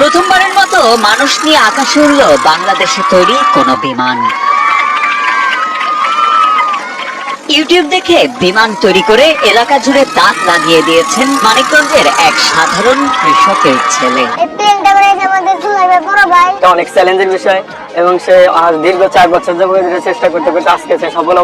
প্রথমবারের মতো মানুষ নিয়ে আকাশে উড়ল বাংলাদেশে তৈরি কোনো বিমান। ইউটিউব দেখে বিমান তৈরি করে এলাকা জুড়ে দাঁত লাগিয়ে দিয়েছেন মানিকগঞ্জের এক সাধারণ কৃষকের ছেলে। এই প্লেনটা বানাইছে আমাদের সুলাইবের বড় ভাই। অনেক চ্যালেঞ্জের বিষয়। এবং সে দীর্ঘ চার বছর চেষ্টা করতে করতে আজকে সে সফল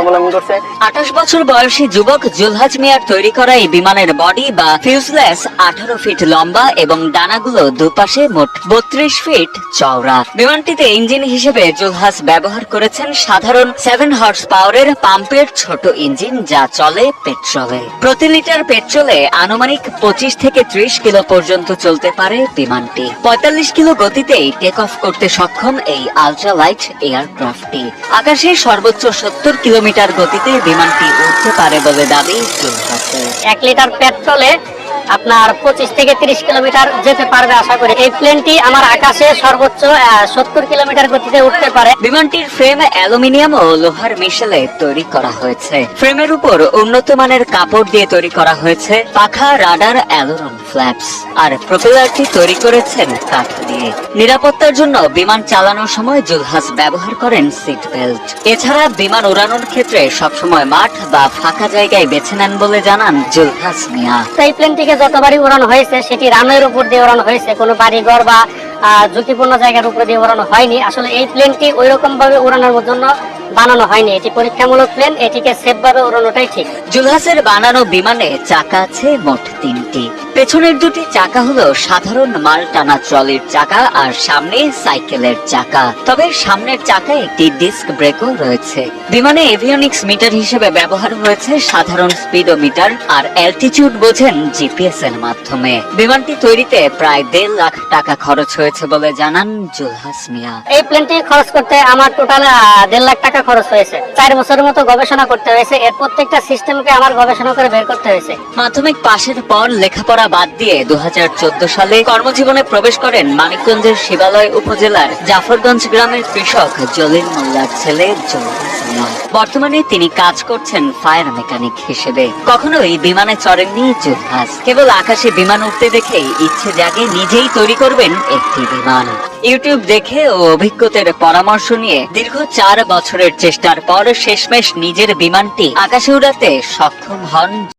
অবলম্বন করছে। আঠাশ বছর বয়সী যুবক জুলহাজ মিয়ার তৈরি করা এই বিমানের বডি বা ফিউজলেস আঠারো ফিট লম্বা এবং ডানাগুলো দুপাশে মোট বত্রিশ ফিট চওড়া। বিমানটিতে ইঞ্জিন হিসেবে জুলহাজ ব্যবহার করেছেন সাধারণ সেভেন হর্স পাওয়ারের পাম্পের ছোট ইঞ্জিন যা চলে পেট্রোলে। প্রতি লিটার পেট্রোলে আনুমানিক পঁচিশ থেকে ত্রিশ কিলো পর্যন্ত চলতে পারে বিমানটি। পঁয়তাল্লিশ কিলো গতিতেই টেক অফ করতে সক্ষম এই আলট্রা লাইট এয়ারক্রাফটটি আকাশে সর্বোচ্চ সত্তর কিলোমিটার গতিতে বিমানটি উঠতে পারে বলে দাবি এক লিটার পেট্রোলে আপনার পঁচিশ থেকে তিরিশ কিলোমিটার যেতে পারবে আশা করি। এই প্লেনটি আমার আকাশে সর্বোচ্চ সত্তর কিলোমিটার গতিতে উঠতে পারে। বিমানটির ফ্রেম অ্যালুমিনিয়াম ও লোহার মিশেলে তৈরি করা হয়েছে। ফ্রেমের উপর উন্নত মানের কাপড় দিয়ে তৈরি করা হয়েছে পাখা রাডার অ্যালোরন ফ্ল্যাপস। আর প্রপেলারটি তৈরি করেছেন কাঠ দিয়ে। নিরাপত্তার জন্য বিমান চালানোর সময় জুলহাস ব্যবহার করেন সিট বেল্ট এছাড়া বিমান উড়ানোর ক্ষেত্রে সবসময় মাঠ বা ফাঁকা জায়গায় বেছে নেন বলে জানান জুলহাস মিয়া। তো এই যত বাড়ি উড়ানো হয়েছে, সেটি রানের উপর দিয়ে উড়ানো হয়েছে। কোনো বাড়িঘর বা ঝুঁকিপূর্ণ জায়গার উপর দিয়ে উড়ানো হয়নি। আসলে এই প্লেনটি ওই রকম ভাবে উড়ানোর জন্য বানানো হয়নি। এটি পরীক্ষামূলক প্লেন এটিকে সেফ ভাবে উড়ানোটাই ঠিক। জুলহাসের বানানো বিমানে চাকা আছে মোট তিনটি। পেছনের দুটি চাকা হলো সাধারণ মাল টানা ট্রলির চাকা আর সামনে সাইকেলের চাকা। তবে সামনের চাকায় একটি ডিস্ক ব্রেকও রয়েছে। বিমানে এভিওনিক্স মিটার হিসেবে ব্যবহার হয়েছে সাধারণ স্পিডোমিটার আর অ্যালটিটিউড বোঝেন জিপিএস এর মাধ্যমে। বিমানটি তৈরিতে প্রায় দেড় লাখ টাকা খরচ হয়েছে বলে জানান জুলহাস মিয়া। এই প্লেনটি খরচ করতে আমার টোটাল দেড় লাখ টাকা খরচ হয়েছে। চার বছরের মতো গবেষণা করতে হয়েছে। এর প্রত্যেকটা সিস্টেমকে আমার গবেষণা করে বের করতে হয়েছে। মাধ্যমিক পাশের পর লেখাপড়া বাদ দিয়ে দু হাজার চোদ্দ সালে কর্মজীবনে প্রবেশ করেন মানিকগঞ্জের শিবালয় উপজেলার জাফরগঞ্জ গ্রামের কৃষক জলিল মোল্লার ছেলে মিয়া। বর্তমানে তিনি কাজ করছেন ফায়ার মেকানিক হিসেবে। কখনোই বিমানে চড়েননি যুদ্ধাস। কেবল আকাশে বিমান উঠতে দেখে ইচ্ছে জাগে নিজেই তৈরি করবেন একটি বিমান। ইউটিউব দেখে ও অভিজ্ঞতার পরামর্শ নিয়ে দীর্ঘ চার বছরের চেষ্টার পর শেষমেশ নিজের বিমানটি আকাশে উড়াতে সক্ষম হন